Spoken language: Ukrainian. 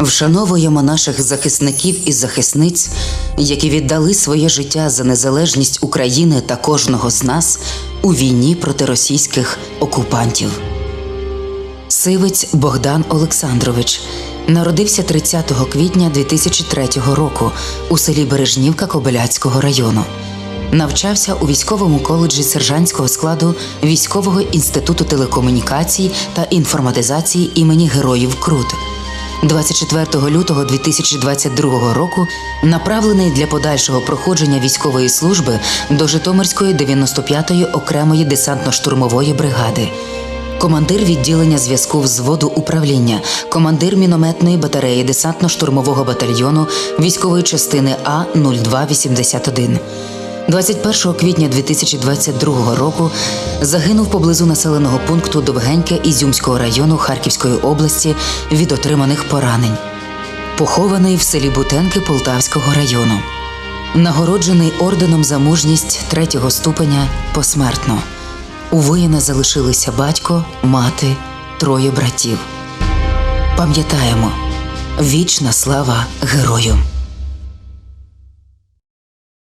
Вшановуємо наших захисників і захисниць, які віддали своє життя за незалежність України та кожного з нас у війні проти російських окупантів. Сивець Богдан Олександрович народився 30 квітня 2003 року у селі Бережнівка Кобиляцького району. Навчався у військовому коледжі сержантського складу Військового інституту телекомунікацій та інформатизації імені Героїв Крут. 24 лютого 2022 року направлений для подальшого проходження військової служби до Житомирської 95-ї окремої десантно-штурмової бригади. Командир відділення зв'язку взводу управління, командир мінометної батареї десантно-штурмового батальйону військової частини А 0281. 21 квітня 2022 року загинув поблизу населеного пункту Довгеньке Ізюмського району Харківської області від отриманих поранень. Похований в селі Бутенки Полтавського району. Нагороджений орденом за мужність третього ступеня посмертно. У воїна залишилися батько, мати, троє братів. Пам'ятаємо, вічна слава герою!